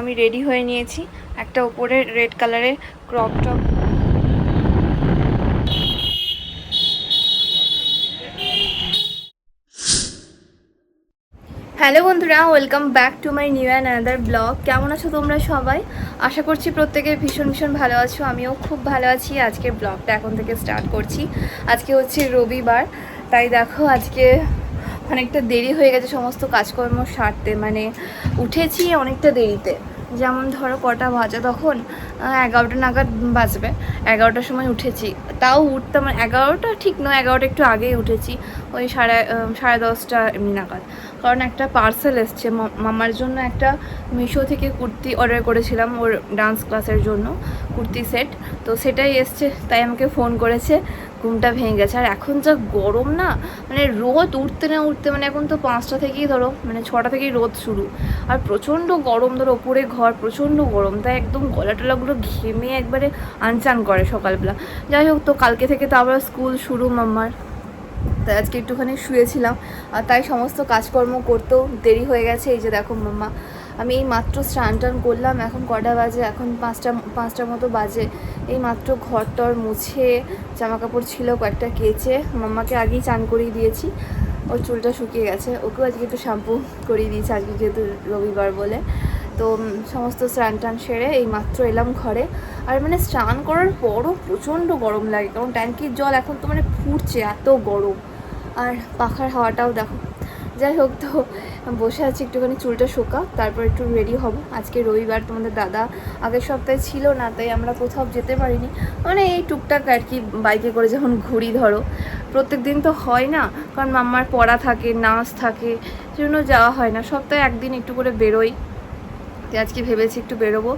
আমি রেডি হয়ে নিয়েছি। একটা ওপরে রেড কালারের ক্রপ টপ হ্যালো বন্ধুরা welcome back to my new and another blog কেমন আছো তোমরা সবাই? আশা করছি প্রত্যেকে ভীষণ ভীষণ ভালো আছো। আমিও খুব ভালো আছি। আজকের ব্লগটা এখন থেকে স্টার্ট করছি। আজকে হচ্ছে রবিবার। তাই দেখো, আজকে অনেকটা দেরি হয়ে গেছে সমস্ত কাজকর্ম সারতে। মানে উঠেছি অনেকটা দেরিতে। যেমন ধরো কটা বাজে তখন এগারোটা নাগাদ বাজবে। এগারোটার সময় উঠেছি। তাও উঠতাম এগারোটা ঠিক নয়, এগারোটা একটু আগেই উঠেছি। ওই সাড়ে সাড়ে দশটা এমনি নাগাদ। কারণ একটা পার্সেল এসছে। মামার জন্য একটা মিশো থেকে কুর্তি অর্ডার করেছিলাম ওর ডান্স ক্লাসের জন্য, কুর্তি সেট তো সেটাই এসছে। তাই আমাকে ফোন করেছে। ঘুমটা ভেঙে গেছে। আর এখন যা গরম না মানে রোদ উঠতে না উঠতে মানে এখন তো পাঁচটা থেকেই ধরো মানে ছটা থেকেই রোদ শুরু। আর প্রচণ্ড গরম ধরো, ওপরে ঘর প্রচণ্ড গরম। তাই একদম গলা টলাগুলো ঘেমে একবারে আনচান করে সকালবেলা। যাই হোক, তো কালকে থেকে তো আবার স্কুল শুরু মাম্মার। তাই আজকে একটুখানি শুয়েছিলাম। আর তাই সমস্ত কাজকর্ম করতেও দেরি হয়ে গেছে। এই যে দেখো মাম্মা, আমি এই মাত্র স্নান টান করলাম। এখন কটা বাজে? এখন পাঁচটা পাঁচটার মতো বাজে। এই মাত্র ঘর টর মুছে জামা কাপড় ছিল, কয়েকটা কেচে মাম্মাকে আগেই চান করিয়ে দিয়েছি। ওর চুলটা শুকিয়ে গেছে। ওকেও আজকে একটু শ্যাম্পু করিয়ে দিয়েছি। আজকে যেহেতু রবিবার বলে। তো সমস্ত স্নান টান সেরে এই মাত্র এলাম ঘরে। আর মানে স্নান করার পরও প্রচণ্ড গরম লাগে, কারণ ট্যাঙ্কির জল এখন তো মানে ফুটছে, এত গরম। আর পাখার হাওয়াটাও দেখো। যাই হোক তো, বসে আছি একটুখানি চুলটা শোকা, তারপর একটু রেডি হব। আজকে রবিবার, তোমাদের দাদা আগের সপ্তাহে ছিল না, তাই আমরা কোথাও যেতে পারিনি। মানে এই টুকটাক আর কি বাইকে করে যখন ঘুরি ধরো, প্রত্যেক দিন তো হয় না, কারণ মাম্মার পড়া থাকে, নাচ থাকে, সেজন্য যাওয়া হয় না। সপ্তাহে একদিন একটু করে বেরোই। তো আজকে ভেবেছি একটু বেরোবো।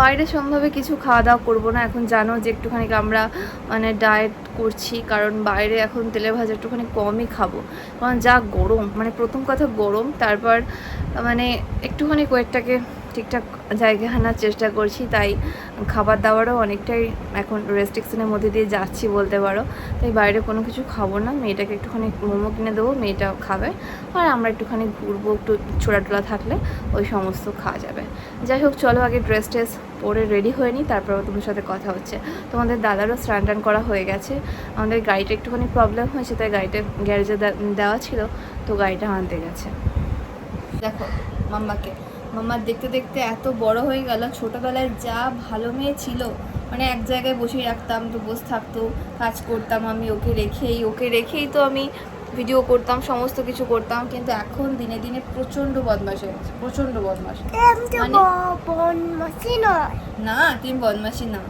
বাইরে সম্ভবে কিছু খাওয়া দাওয়া করব না। এখন জানো যে একটুখানি আমরা মানে ডায়েট করছি। কারণ বাইরে এখন তেলে ভাজা একটুখানি কমই খাব। কারণ যা গরম মানে প্রথম কথা গরম, তারপর মানে একটুখানি ওয়েটটাকে ঠিকঠাক জায়গায় আনার চেষ্টা করছি, তাই খাবার দাবারও অনেকটাই এখন রেস্ট্রিকশনের মধ্যে দিয়ে যাচ্ছি বলতে পারো। তাই বাইরে কোনো কিছু খাব না, মেয়েটাকে একটুখানি মোমো কিনে দেবো, মেয়েটা খাবে। আর আমরা একটুখানি ঘুরবো, একটু ছোড়া টোলা থাকলে ওই সমস্ত খাওয়া যাবে। যাই হোক, চলো আগে ড্রেস ট্রেস পরে রেডি হয়ে নিই, তারপর তোমার সাথে কথা হচ্ছে। তোমাদের দাদারও স্নান টান করা হয়ে গেছে। আমাদের গাড়িটা একটুখানি প্রবলেম হয়েছে, তাই গাড়িটা গ্যারেজে দেওয়া ছিল, তো গাড়িটা আনতে গেছে। দেখো, মাম্মাকে মাম্মার দেখতে দেখতে এত বড় হয়ে গেল ছোটোবেলায় যা ভালো মেয়ে ছিল মানে এক জায়গায় বসেই রাখতাম তো বসে থাকতো কাজ করতাম আমি ওকে রেখেই ওকে রেখেই তো আমি ভিডিও করতাম সমস্ত কিছু করতাম কিন্তু এখন দিনে দিনে প্রচণ্ড বদমাশ হয়ে গেছে প্রচণ্ড বদমাশ। মানে- না তুমি বদমাসি না।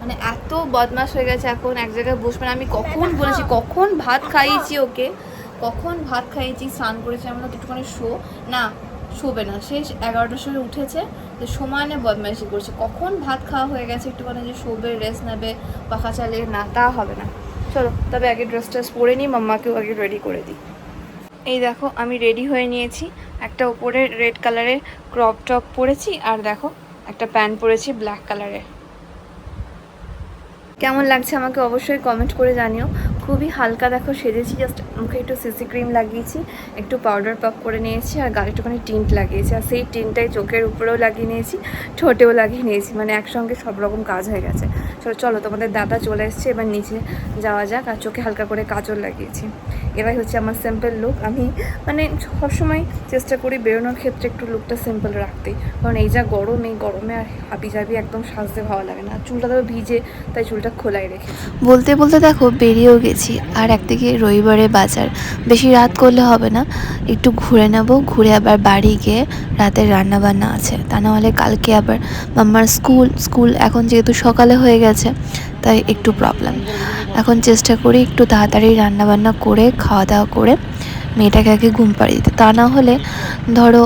মানে এত বদমাস হয়ে গেছে এখন এক জায়গায় বসবে না আমি কখন বলেছি কখন ভাত খাইয়েছি ওকে কখন ভাত খাইয়েছি স্নান করেছি আমরা একটুখানি শো না শোবে না। সে এগারোটার সময় উঠেছে যে সমানে বদমাইশি করছে। কখন ভাত খাওয়া হয়ে গেছে একটুখানি যে শোবে, রেস্ট নেবে, পাখা চালিয়ে না, তা হবে না। চলো, তবে আগে ড্রেস ট্রেস পরে নিই, মাম্মাকেও আগে রেডি করে দিই। এই দেখো, আমি রেডি হয়ে নিয়েছি। একটা উপরে রেড কালারের ক্রপ টপ পরেছি, আর দেখো, একটা প্যান্ট পরেছি ব্ল্যাক কালারের কেমন লাগছে আমাকে অবশ্যই কমেন্ট করে জানিও। খুবই হালকা, দেখো সেজেছি জাস্ট মুখে একটু সিসি ক্রিম লাগিয়েছি, একটু পাউডার পাক করে নিয়েছি, আর গালে একটুখানি টিন্ট লাগিয়েছি, আর সেই টিন্টটাই চোখের উপরেও লাগিয়ে নিয়েছি, ঠোঁটেও লাগিয়ে নিয়েছি মানে একসঙ্গে সব রকম কাজ হয়ে গেছে। চলো চলো, তোমাদের দাদা চলে এসছে, এবার নিচে যাওয়া যাক, আর চোখে হালকা করে কাজল লাগিয়েছি। এটাই হচ্ছে আমার সিম্পল লুক আমি মানে সবসময় চেষ্টা করি বেরোনোর ক্ষেত্রে একটু লুকটা সিম্পল রাখতে, কারণ এই যা গরম, এই গরমে আর হাবি জাবি একদম সাজতে ভালো লাগে না চুলটা তো ভিজে, তাই চুলটা খোলাই রেখে বলতে বলতে দেখো বেরিয়েও গেছি। আর একদিকে রবিবারে বাজার। বেশি রাত করলে হবে না। একটু ঘুরে নেব। ঘুরে আবার বাড়ি গিয়ে রাতের রান্না বান্না আছে। তা না হলে কালকে আবার মাম্মার স্কুল। স্কুল এখন যেহেতু সকালে হয়ে গেছে, তাই একটু প্রবলেম এখন চেষ্টা করি একটু তাড়াতাড়ি রান্না বান্না করে খাওয়া দাওয়া করে মেয়েটাকে আগে ঘুম পাড়িয়ে দিতে। তা না হলে ধরো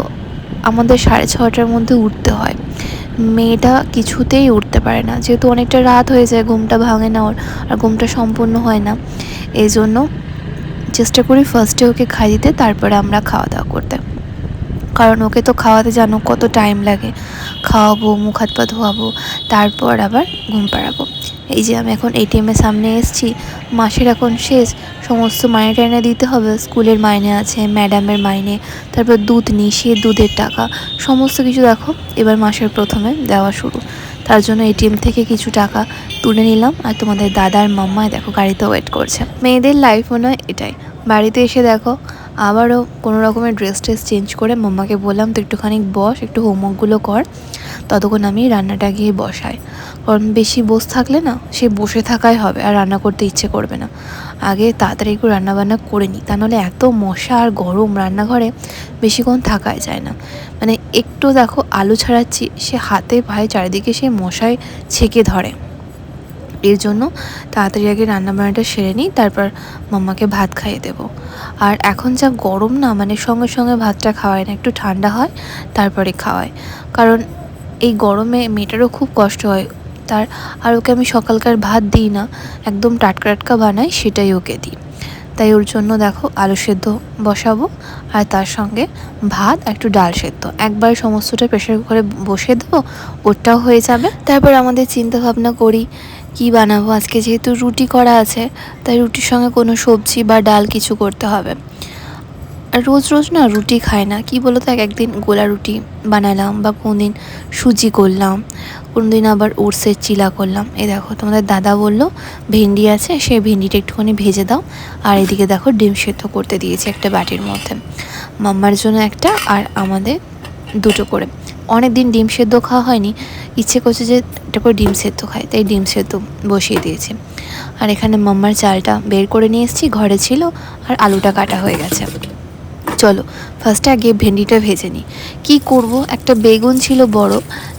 আমাদের সাড়ে ছটার মধ্যে উঠতে হয়। মেয়েটা কিছুতেই উঠতে পারে না। যেহেতু অনেকটা রাত হয়ে যায় ঘুমটা ভাঙে না ওর আর ঘুমটা সম্পূর্ণ হয় না। এই জন্য চেষ্টা করি ফার্স্টে ওকে খাই দিতে, তারপরে আমরা খাওয়া দাওয়া করতে। কারণ ওকে তো খাওয়াতে জানো কত টাইম লাগে। খাওয়াবো, মুখ হাত পা ধোয়াবো, তারপর আবার ঘুম পাড়াবো। এই যে আমি এখন এটিএমের সামনে এসেছি, মাসের এখন শেষ, সমস্ত মাইনে টাইনে দিতে হবে, স্কুলের মাইনে আছে, ম্যাডামের মাইনে, তারপর দুধ সে দুধের টাকা, সমস্ত কিছু দেখো, এবার মাসের প্রথমে দেওয়া শুরু। তার জন্য এটিএম থেকে কিছু টাকা তুলে নিলাম, আর তোমাদের দাদার মাম্মায় দেখো গাড়িতে ওয়েট করছে। মেয়েদের লাইফ মনে এটাই। বাড়িতে এসে দেখো আবারও কোনো রকমের ড্রেস ট্রেস চেঞ্জ করে মাম্মাকে বললাম তো একটুখানি বস, একটু হোমওয়ার্কগুলো কর। ততক্ষণ আমি রান্নাটা গিয়ে বসাই। কারণ বেশি বসে থাকলে না, সে বসে থাকাই হবে আর রান্না করতে ইচ্ছে করবে না। আগে তাড়াতাড়ি একটু রান্নাবান্না করে নিই, তা নাহলে এত মশা আর গরম রান্নাঘরে বেশিক্ষণ থাকাই যায় না। মানে একটু দেখো আলু ছাড়াচ্ছি, সে হাতে পায়ে চারিদিকে সে মশায় ছেঁকে ধরে। এর জন্য। তাড়াতাড়ি আগে রান্নাবান্নাটা সেরে নিই, তারপর মাম্মাকে ভাত খাইয়ে দেবো। আর এখন যা গরম না মানে সঙ্গে সঙ্গে ভাতটা খাওয়ায় না, একটু ঠান্ডা হয়, তারপরে খাওয়ায়। কারণ এই গরমে মেয়েটারও খুব কষ্ট হয়, তার আর ওকে আমি সকালকার ভাত দিই না, একদম টাটকা টাটকা বানাই, সেটাই ওকে দিই। তাই ওর জন্য দেখো আলু সেদ্ধ বসাবো, আর তার সঙ্গে ভাত একটু ডাল সেদ্ধ। একবার সমস্তটা প্রেশার কুকারে বসিয়ে দেবো ওটাও হয়ে যাবে। তারপর আমাদের চিন্তা ভাবনা করি কি বানাবো? আজকে যেহেতু রুটি করা আছে, তাই রুটির সঙ্গে কোনো সবজি বা ডাল কিছু করতে হবে। আর রোজ রোজ না রুটি খায় না। কি বলো তো এক একদিন গোলা রুটি বানালাম বা কোনদিন সুজি করলাম, কোনদিন আবার ওটসের চিলা করলাম। এই দেখো, তোমাদের দাদা বলল, ভেন্ডি আছে সেই ভেন্ডিটা একটুখানি ভেজে দাও। আর এদিকে দেখো, ডিম সেদ্ধ করতে দিয়েছি একটা বাটির মধ্যে। মাম্মার জন্য একটা আর আমাদের দুটো করে। অনেক দিন ডিম সেদ্ধ খাওয়া হয়নি ইচ্ছে করছে যে করে ডিম সেদ্ধ খাই তাই ডিম সেদ্ধ বসিয়ে দিয়েছি। আর এখানে মাম্মার চালটা বের করে নিয়ে এসেছি, ঘরে ছিল, আর আলুটা কাটা হয়ে গেছে। চলো ফার্স্টে আগে ভেন্ডিটা ভেজে নিই। কী করব? একটা বেগুন ছিল বড়,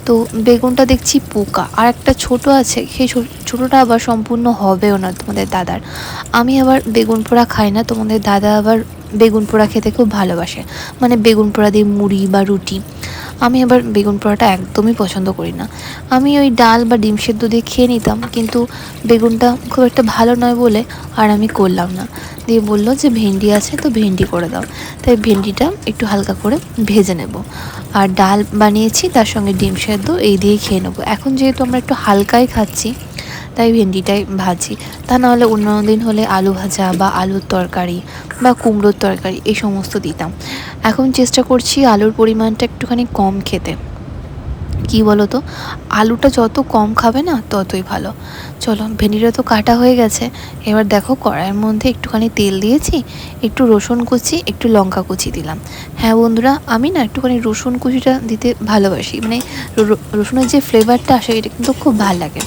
তো বেগুনটা দেখছি পোকা, আর একটা ছোট আছে, সেই ছোটোটা আবার সম্পূর্ণ হবেও না তোমাদের দাদার। আমি আবার বেগুন পোড়া খাই না, তোমাদের দাদা আবার বেগুন পোড়া খেতে খুব ভালোবাসে। মানে বেগুন পোড়া দিয়ে মুড়ি বা রুটি। আমি আবার বেগুন পোড়াটা একদমই পছন্দ করি না। আমি ওই ডাল বা ডিম সেদ্ধ দিয়ে খেয়ে নিতাম, কিন্তু বেগুনটা খুব একটা ভালো নয় বলে আর আমি করলাম না। দিয়ে বলল যে, ভেন্ডি আছে তো ভেন্ডি করে দাও। তাই ভেন্ডিটা একটু হালকা করে ভেজে নেব। আর ডাল বানিয়েছি, তার সঙ্গে ডিম সেদ্ধ, এই দিয়েই খেয়ে নেব। এখন যেহেতু আমরা একটু হালকাই খাচ্ছি তাই ভেন্ডিটাই ভাজি। তা নাহলে অন্য দিন হলে আলু ভাজা বা আলুর তরকারি বা কুমড়োর তরকারি, এই সমস্ত দিতাম। এখন চেষ্টা করছি আলুর পরিমাণটা একটুখানি কম খেতে। কি বলো তো আলুটা যত কম খাবে না, ততই ভালো। চলো, ভেন্ডিটা তো কাটা হয়ে গেছে। এবার দেখো কড়াইয়ের মধ্যে একটুখানি তেল দিয়েছি, একটু রসুন কুচি, একটু লঙ্কা কুচি দিলাম। হ্যাঁ বন্ধুরা, আমি না একটুখানি রসুন কুচিটা দিতে ভালোবাসি। মানে রসুনের যে ফ্লেভারটা আসে, এটা কিন্তু খুব ভালো লাগে।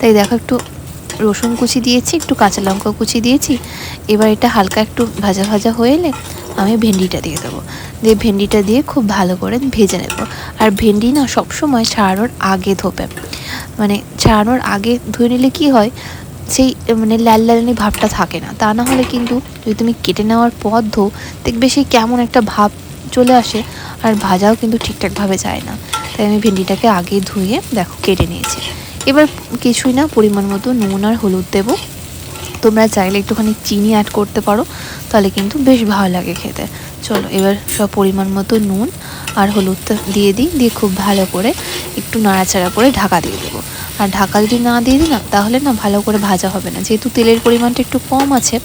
তাই দেখো একটু রসুন কুচি দিয়েছি, একটু কাঁচা লঙ্কা কুচি দিয়েছি। এবার এটা হালকা একটু ভাজা ভাজা হয়ে এলে আমি ভেন্ডিটা দিয়ে দেবো। দিয়ে ভেন্ডিটা দিয়ে খুব ভালো করে ভেজে নেব। আর ভেন্ডি না সবসময় ছাড়ানোর আগে ধোবে। মানে ছাড়ানোর আগে ধুয়ে নিলে কি হয়, সেই মানে লাল লালানি ভাবটা থাকে না। তা না হলে কিন্তু যদি তুমি কেটে নেওয়ার পর ধো, দেখবে সেই কেমন একটা ভাব চলে আসে আর ভাজাও কিন্তু ঠিকঠাকভাবে যায় না। তাই আমি ভেন্ডিটাকে আগে ধুয়ে দেখো কেটে নিয়েছি। এবার কিছুই না, পরিমাণ মতো নুন আর হলুদ দেবো। তোমরা চাইলে একটুখানি চিনি অ্যাড করতে পারো, তাহলে কিন্তু বেশ ভালো লাগে খেতে। চলো, এবার সব পরিমাণ মতো নুন আর হলুদটা দিয়ে দিই, দিয়ে খুব ভালো করে একটু নাড়াচাড়া করে ঢাকা দিয়ে দেবো। আর ঢাকা যদি না দিয়ে দিই না, তাহলে না ভালো করে ভাজা হবে না। যেহেতু তেলের পরিমাণটা একটু কম আছে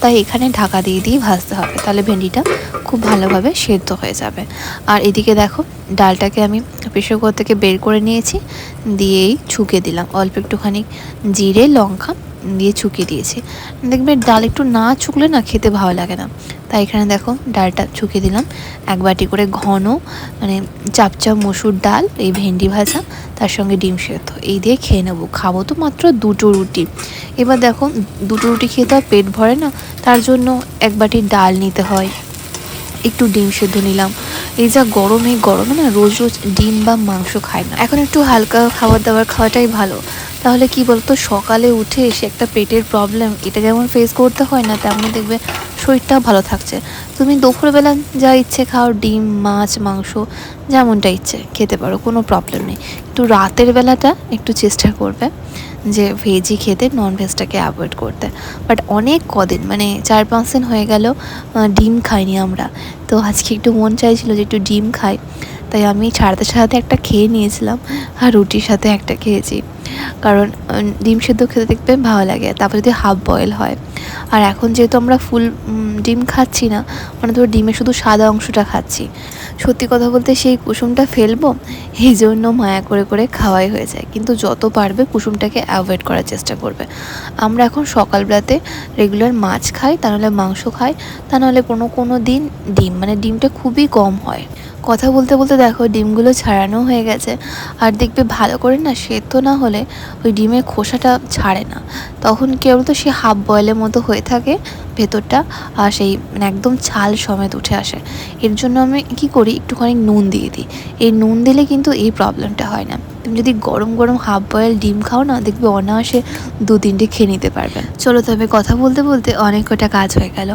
তাই এখানে ঢাকা দিয়ে দিয়ে ভাজতে হবে। তাহলে ভেন্ডিটা খুব ভালোভাবে সেদ্ধ হয়ে যাবে। আর এদিকে দেখো, ডালটাকে আমি প্রেশার কুকার থেকে বের করে নিয়েছি, দিয়েই ছুকে দিলাম। অল্প একটুখানি জিরে, লঙ্কা দিয়ে ছুকিয়ে দিয়েছি। দেখবে ডাল একটু না ছুকলে না খেতে ভালো লাগে না। তাই এখানে দেখো ডালটা ছুকিয়ে দিলাম। এক বাটি করে ঘন মানে চাপচাপ মসুর ডাল, এই ভেন্ডি ভাজা, তার সঙ্গে ডিম সেদ্ধ। এই দিয়ে খেয়ে নেব। খাব তো মাত্র দুটো রুটি। এবার দেখো দুটো রুটি খেয়ে তো আর পেট ভরে না, তার জন্য এক বাটি ডাল নিতে হয়। একটু ডিম সেদ্ধ নিলাম। এই যা গরমে গরমে না রোজ রোজ ডিম বা মাংস খায় না। এখন একটু হালকা খাবার দাবার খাওয়াটাই ভালো। তাহলে কি বলতো, সকালে উঠে এসে একটা পেটের প্রবলেম এটা যেমন ফেস করতে হয় না, তেমনই দেখবে শরীরটাও ভালো থাকছে। তুমি দুপুরবেলা যা ইচ্ছে খাও, ডিম, মাছ, মাংস, যেমনটা ইচ্ছে, খেতে পারো, কোনো প্রবলেম নেই। একটু রাতের বেলাটা একটু চেষ্টা করবে যে ভেজই খেতে নন ভেজটাকে অ্যাভয়েড করতে। বাট অনেক কদিন মানে চার পাঁচ দিন হয়ে গেল ডিম খাইনি আমরা। তো আজকে একটু মন চাইছিল যে একটু ডিম খাই। তাই আমি ছাড়াতে ছাড়াতে একটা খেয়ে নিয়েছিলাম আর রুটির সাথে একটা খেয়েছি। কারণ ডিম সেদ্ধ খেতে দেখবে ভালো লাগে, তারপর যদি হাফ বয়েল হয়। আর এখন যেহেতু আমরা ফুল ডিম খাচ্ছি না মানে ধরো ডিমের শুধু সাদা অংশটা খাচ্ছি, সত্যি কথা বলতে সেই কুসুমটা ফেলব, এই জন্য মায়া করে করে খাওয়াই হয়ে যায়। কিন্তু যত পারবে কুসুমটাকে অ্যাভয়েড করার চেষ্টা করবে। আমরা এখন সকালবেলাতে রেগুলার মাছ খাই, তা নাহলে মাংস খাই, তা নাহলে কোনো কোনো দিন ডিম মানে ডিমটা খুবই কম হয়। কথা বলতে বলতে দেখো ডিমগুলো ছাড়ানো হয়ে গেছে। আর দেখবে ভালো করে না সেদ্ধ না হলে ওই ডিমের খোসাটা ছাড়ে না। তখন কেউ তো সে হাফ বয়েলের মতো হয়ে থাকে ভেতরটা আর সেই মানে একদম ছাল সমেত উঠে আসে। এর জন্য আমি কি করি? একটুখানি নুন দিয়ে দিই। এই নুন দিলে কিন্তু এই প্রবলেমটা হয় না। তুমি যদি গরম গরম হাফ বয়েল ডিম খাও না, দেখবে অনায়াসে দু তিনটে খেয়ে নিতে পারবে। চলো তবে কথা বলতে বলতে অনেক কটা কাজ হয়ে গেল।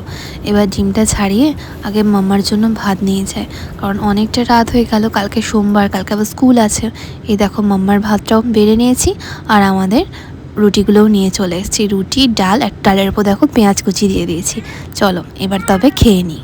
এবার ডিমটা ছাড়িয়ে আগে মাম্মার জন্য ভাত নিয়ে যায়। কারণ অনেকটা রাত হয়ে গেল, কালকে সোমবার, কালকে আবার স্কুল আছে। এই দেখো মাম্মার ভাতটাও বেড়ে নিয়েছি আর আমাদের রুটিগুলোও নিয়ে চলে এসেছি। রুটি, ডাল আর ডালের উপর দেখো পেঁয়াজ কুচি দিয়ে দিয়েছি। চলো এবার তবে খেয়ে নিই।